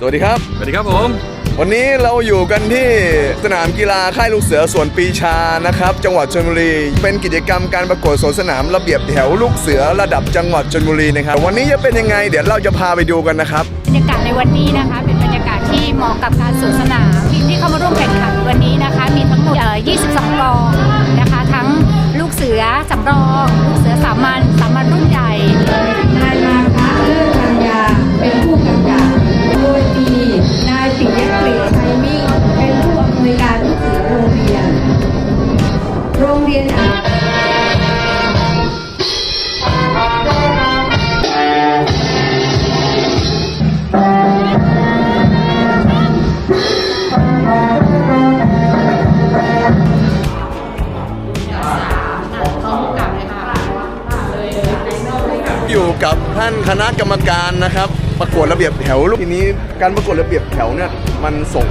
สวัสดีครับ สวัสดีครับผม วันนี้เราอยู่กันที่สนามกีฬาค่ายลูกเสือสวนปีชานะครับ จังหวัดชลบุรี เป็นกิจกรรมการประกวดสวนสนามระเบียบแถวลูกเสือระดับจังหวัดชลบุรีนะครับ วันนี้จะเป็นยังไง เดี๋ยวเราจะพาไปดูกันนะครับ บรรยากาศในวันนี้นะคะ เป็นบรรยากาศที่เหมาะกับการสวนสนามทีมที่เข้ามาร่วมแข่งขันวันนี้นะคะ รงเรียนอ่างอยู่กับท่านคณะกรรมการนะครับ ประกวดระเบียบแถวลูกทีนี้การประกวดระเบียบแถวเนี่ยมันส่ง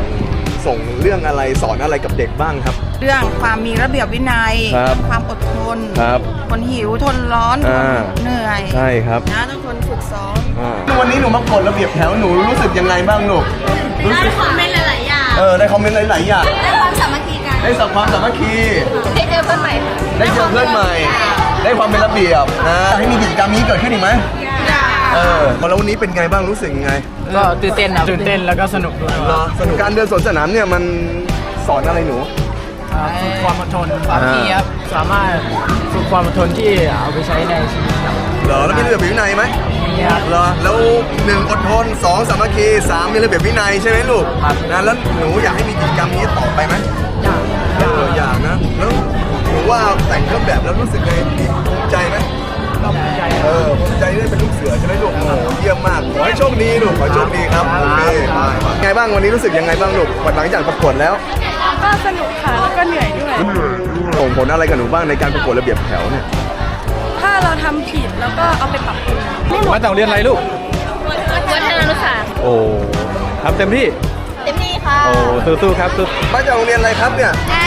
ส่งเรื่องอะไรสอนอะไรกับเด็กบ้างครับ เรื่องความมีระเบียบวินัยครับ ความอดทนครับทนหิวทนร้อนทอ่านเหนื่อยใช่ครับนะต้องทนฝึกซ้อมวันนี้หนูมากดระเบียบแถวหนูรู้สึกยังไงบ้างลูกรู้สึกคอมเมนต์หลายๆอย่างเออได้คอมเมนต์หลายๆอย่างได้ความสามัคคีกันได้สัมความสามัคคีได้เจอเพื่อนใหม่ ได้เจอเพื่อนใหม่ ได้ความเป็นระเบียบนะให้มีกิจกรรมนี้เกิดขึ้นอีกไหม เออแล้ววันนี้เป็นไงบ้างรู้สึกยังไงก็ตื่นเต้นครับตื่นเต้นแล้วก็สนุกด้วยเหรอสนุกการเดินสวนสนามเนี่ยมันสอนอะไรหนูอ่าฝึกความอดทนความที่ครับสามารถฝึกความอดทนที่เอาไปใช้ในชีวิตครับเหรอแล้วมีระเบียบวินัยไหมมีครับเหรอแล้วหนึ่งอดทนสองสามัคคีสามมีระเบียบวินัยใช่ไหมลูกครับนะแล้วหนูอยากให้มีกิจกรรมนี้ต่อไปไหมอยากเอออยากนะแล้วหนูว่าแต่งเครื่องแบบแล้วรู้สึกไงภู ใจที่ได้เป็นลูกเสือใช่ไหมลูกโอ้โหเยี่ยมมาก ขอให้โชคดีลูก ขอให้โชคดีครับครับโอเคไปไปไงบ้างวันนี้รู้สึกยังไงบ้างลูกหลังจากประกวดแล้ว ก็สนุกค่ะ แล้วก็เหนื่อยด้วย ส่งผลอะไรกับหนูบ้างในการประกวดระเบียบแถวเนี่ย ถ้าเราทำผิดแล้วก็เอาไปปรับปรุงมาจากโรงเรียนอะไรลูก วัฒนศึกษาโอ้ทำเต็มที่ เต็มที่ค่ะ โอ้สู้ๆครับสู้ มาจากโรงเรียนอะไรครับเนี่ยสู้ไห